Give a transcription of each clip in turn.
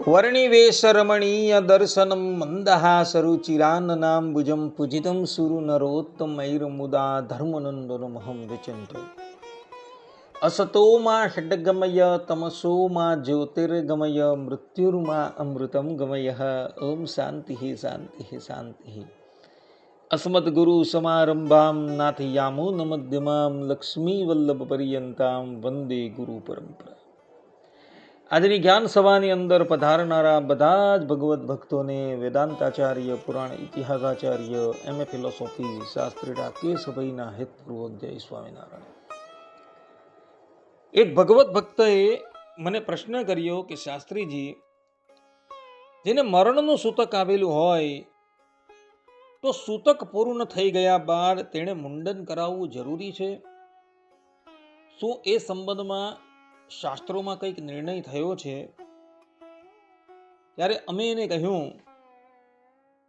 વર્ણિવેશરમણીય દર્શનમ મંદહાસરુચિરાનનાંબુજં પૂજિतं સુરનરોત્તમૈર્મુદા ધર્મનંદનમહં વિચિંત અસતો માં ષડગમય તમસો માં જ્યોતિર્ગમય મૃત્યુર્મા અમૃતમ ગમય ઓમ શાંતિ શાંતિ શાંતિ અસ્મદગુરુ સમારંભામ નાથયામો નમદ્યમામ લક્ષ્મીવલ્લભ પર્યંતામ વંદે ગુરુ પરંપરા આજની જ્ઞાન સભાની અંદર પધારનારા બધા જ ભગવત ભક્તોને વેદાંતાચાર્ય, પુરાણ ઇતિહાસાચાર્ય, એમ એ ફિલોસોફી શાસ્ત્રી રાકેશભાઈના હેતપૂર્વક જય સ્વામિનારાયણ. એક ભગવત ભક્તએ મને પ્રશ્ન કર્યો કે શાસ્ત્રીજી, જેને મરણનું સૂતક આવેલું હોય, તો સૂતક પૂર્ણ થઈ ગયા બાદ તેણે મુંડન કરાવવું જરૂરી છે? શું એ સંબંધમાં શાસ્ત્રોમાં કંઈક નિર્ણય થયો છે, ત્યારે અમે એને કહ્યું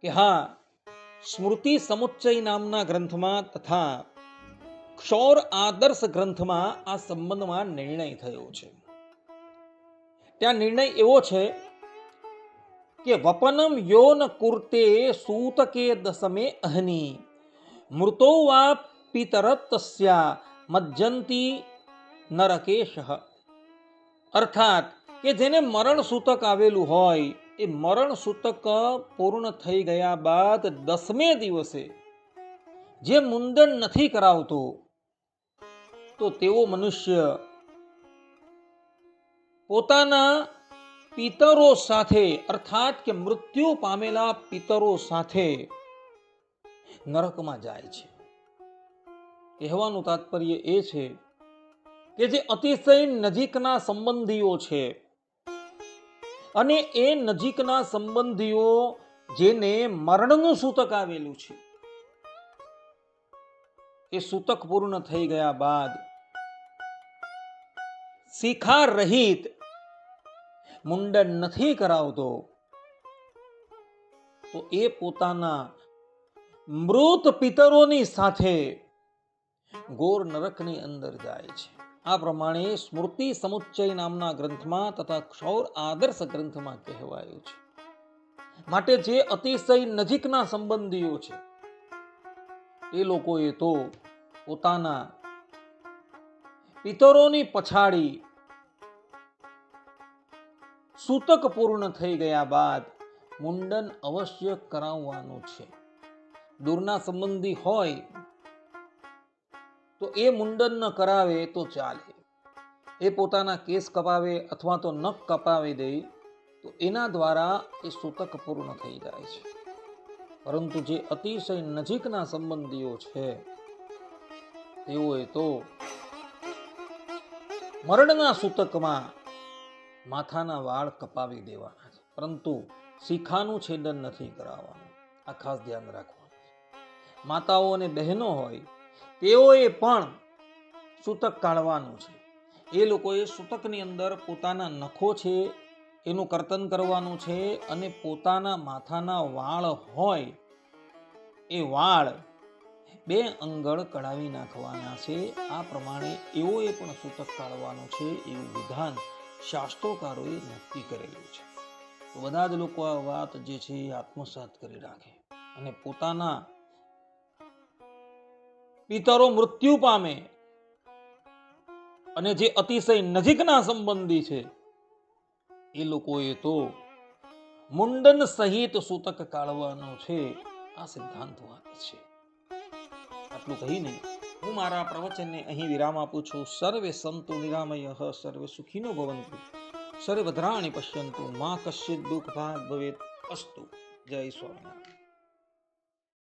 કે હા, સ્મૃતિ સમુચ્ચય નામના ગ્રંથમાં તથા ક્ષૌર આદર્શ ગ્રંથમાં આ સંબંધમાં નિર્ણય થયો છે. ત્યાં નિર્ણય એવો છે કે વપનમ યોન કુર્તે સૂતકે દસમે અહની, મૃતો વા પિતરતસ્યા મજ્જંતી નરકેશ. અર્થાત કે જેને મરણ સૂતક આવેલું હોય, એ મરણ સૂતક પૂર્ણ થઈ ગયા બાદ દસમે દિવસે જે મુંડન નથી કરાવતો, તો તેવો મનુષ્ય પોતાના પિતરો સાથે, અર્થાત કે મૃત્યુ પામેલા પિતરો સાથે નરકમાં જાય છે. કહેવાનું તાત્પર્ય એ છે કે જે અતિશય નજીકના સંબંધીઓ છે. અને એ નજીકના સંબંધીઓ જેને મરણનું સૂતક આવેલું છે. એ સૂતક પૂર્ણ થઈ ગયા બાદ શિખા રહિત મુંડન નથી કરાવતો, તો એ પોતાના મૃત પિતરોની સાથે ગોર નરકની અંદર જાય છે. આ પ્રમાણે સ્મૃતિ સમુચ્ચય નામના ગ્રંથમાં તથા ક્ષૌર આદર્શ ગ્રંથમાં કહેવાયું છે. માટે જે અતિશય નજીકના સંબંધીઓ છે, એ લોકોએ તો પોતાના પિતરોની પછાડી સૂતક પૂર્ણ થઈ ગયા બાદ મુંડન અવશ્ય કરાવવાનું છે. દૂરના સંબંધી હોય તો એ મુંડન ન કરાવે તો ચાલે. એ પોતાના કેસ કપાવે અથવા તો નખ કપાવી દે, તો એના દ્વારા એ સૂતક પૂર્ણ થઈ જાય છે. પરંતુ જે અતિશય નજીકના સંબંધીઓ છે, તેઓએ તો મરણના સૂતકમાં માથાના વાળ કપાવી દેવાના છે. પરંતુ શિખાનું છેદન નથી કરાવવાનું. આ ખાસ ધ્યાન રાખવાનું માતાઓ અને બહેનો હોય તેઓએ પણ સૂતક કાઢવાનું છે. એ લોકોએ સૂતકની અંદર પોતાના નખો છે, એનું કર્તન કરવાનું છે અને પોતાના માથાના વાળ હોય એ વાળ બે અંગળ કઢાવી નાખવાના છે. આ પ્રમાણે એઓએ પણ સૂતક કાઢવાનું છે એવું વિધાન શાસ્ત્રોકારોએ નક્કી કરેલું છે. બધા જ લોકો આ વાત જે છે એ આત્મસાત કરી રાખે અને પોતાના પિતરો મૃત્યુ પામે. અને જે અતિશય નજીકના સંબંધી છે, એ લોકોએ તો મુંડન સહિત સૂતક કાઢવાનો છે, આ સિદ્ધાંત વાત છે. આટલું કહીને હું મારા પ્રવચનને અહીં વિરામ આપું છું. સર્વે સંતો નિરામય, સર્વે સુખીનો ભવંતુ. સર્વે પશ્યંતુ. મા કશ્ચિત દુઃખ ભાગ ભવેત અસ્તુ. જય સ્વામિનારાયણ.